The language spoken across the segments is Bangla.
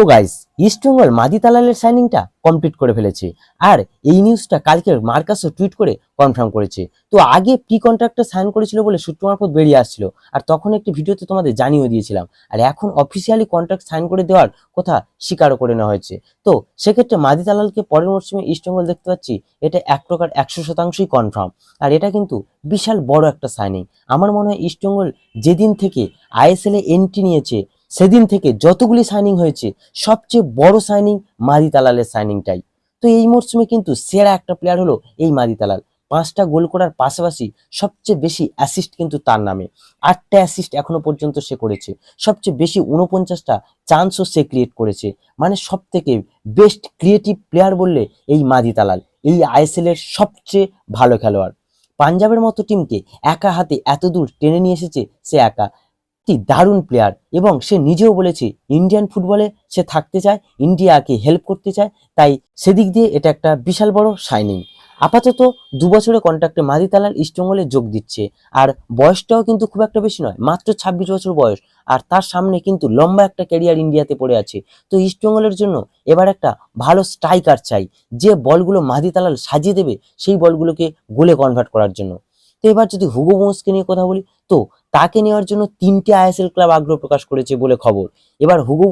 তো গাইস ইস্টবেঙ্গল মাদি তালালের সাইনিংটা কমপ্লিট করে ফেলেছে। আর এই নিউজটা কালকে মার্কাসও টুইট করে কনফার্ম করেছে। তো আগে প্রি কন্ট্রাক্টটা সাইন করেছিল বলে সূত্র মারফত বেরিয়ে আসছিল। আর তখন একটি ভিডিওতে তোমাদের জানিয়ে দিয়েছিলাম। আর এখন অফিসিয়ালি কন্ট্রাক্ট সাইন করে দেওয়ার কথা স্বীকারও করে নেওয়া হয়েছে। তো সেক্ষেত্রে মাদি তালালকে পরের মরশুমে ইস্টবেঙ্গল দেখতে পাচ্ছি, এটা এক প্রকার একশো শতাংশই কনফার্ম আর এটা কিন্তু বিশাল বড় একটা সাইনিং আমার মনে হয় ইস্টবেঙ্গল যেদিন থেকে আইএসএল এন্ট্রি নিয়েছে সেদিন থেকে যতগুলি সাইনিং হয়েছে, সবচেয়ে বড় সাইনিং মাদি তালালের সাইনিংটাই তো এই মরশুমে কিন্তু সেরা একটা প্লেয়ার হলো এই মাদি তালাল পাঁচটা গোল করার পাশাপাশি সবচেয়ে বেশি অ্যাসিস্ট কিন্তু তার নামে। আটটা অ্যাসিস্ট এখনও পর্যন্ত সে করেছে। সবচেয়ে বেশি উনপঞ্চাশটা চান্সও সে ক্রিয়েট করেছে। মানে সব থেকে বেস্ট ক্রিয়েটিভ প্লেয়ার বললে এই মাদি তালাল এই আইএসএল এর সবচেয়ে ভালো খেলোয়াড়। পাঞ্জাবের মতো টিমকে একা হাতে এত দূর টেনে নিয়ে এসেছে সে একা। একটি দারুণ প্লেয়ার এবং সে নিজেও বলেছে ইন্ডিয়ান ফুটবলে সে থাকতে চায় ইন্ডিয়াকে হেল্প করতে চায়, তাই সেদিক দিয়ে এটা একটা বিশাল বড় শাইনিং আপাতত দু বছরের কন্ট্রাক্টে মাদি তালাল ইস্টবেঙ্গলে যোগ দিচ্ছে, আর বয়সটাও কিন্তু খুব একটা বেশি নয়, মাত্র ছাব্বিশ বছর বয়স, আর তার সামনে কিন্তু লম্বা একটা ক্যারিয়ার ইন্ডিয়াতে পড়ে আছে। তো ইস্টবেঙ্গলের জন্য এবার একটা ভালো স্ট্রাইকার চাই, যে বলগুলো মাদি তালাল সাজিয়ে দেবে, সেই বলগুলোকে গোলে কনভার্ট করার জন্য। তো এবার যদি হুগো বোঁসকে নিয়ে কথা বলি, তো তাকে নেওয়ার জন্য তিনটে আইএসএল ক্লাব আগ্রহ প্রকাশ করেছে বলে খবর। এবার হুগু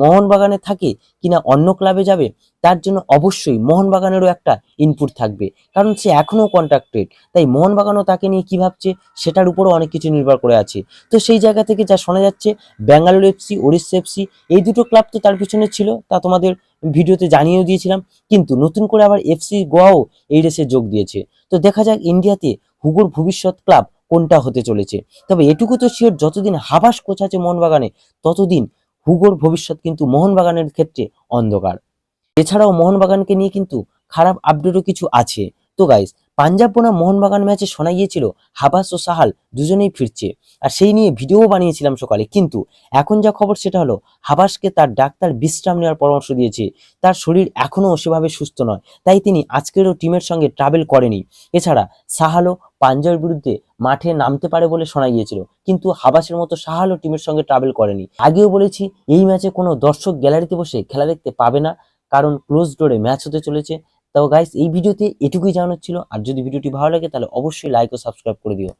মোহনবাগানে থাকে কিনা অন্য ক্লাবে যাবে, তার জন্য অবশ্যই মোহনবাগানেরও একটা ইনপুট থাকবে। কারণ সে এখনও কন্ট্রাক্টেড তাই মোহনবাগানও তাকে নিয়ে কি ভাবছে সেটার উপরও অনেক কিছু নির্ভর করে আছে। তো সেই জায়গা থেকে যা শোনা যাচ্ছে ব্যাঙ্গালোর এফসি ওড়িশা এফসি এই দুটো ক্লাব তো তার পিছনে ছিল, তা তোমাদের ভিডিওতে জানিয়েও দিয়েছিলাম। কিন্তু নতুন করে আবার এফসি গোয়াও এই রেসে যোগ দিয়েছে। তো দেখা যাক ইন্ডিয়াতে হুগুর ভবিষ্যৎ ক্লাব কোনটা হতে চলেছে? তবে এটুকু তো শিওর যতদিন হাবাস কোচ আছে মোহনবাগানে, ততদিন হুগোর ভবিষ্যৎ কিন্তু মোহনবাগানের ক্ষেত্রে অন্ধকার। এছাড়াও মোহনবাগানকে নিয়ে কিন্তু খারাপ আপডেটও কিছু আছে। তো গাইস পাঞ্জাব বনাম মোহনবাগান ম্যাচে শোনা গিয়েছিল, হাবাস ও সাহাল দুজনেই ফিরছে। আর সেই নিয়ে ভিডিও বানিয়েছিলাম সকালে। কিন্তু এখন যা খবর সেটা হলো, হাবাসকে তার ডাক্তার বিশ্রাম নেওয়ার পরামর্শ দিয়েছে। তার শরীর এখনও সেভাবে সুস্থ নয়। তাই তিনি আজকেরও টিমের সঙ্গে ট্রাভেল করেনি। এছাড়া সাহালও পাঞ্জাবের বিরুদ্ধে মাঠে নামতে পারে বলে শোনা গিয়েছিল। কিন্তু হাবাসের মতো সাহালও টিমের সঙ্গে ট্রাভেল করেনি। আগেও বলেছি, এই ম্যাচে কোনো দর্শক গ্যালারিতে বসে খেলা দেখতে পাবে না, কারণ ক্লোজ ডোরে ম্যাচ হতে চলেছে। তো গাইস এই ভিডিওতে এটুকুই জানানোর ছিল। আর যদি ভিডিওটি ভালো লাগে, তাহলে অবশ্যই লাইক ও সাবস্ক্রাইব করে দিও।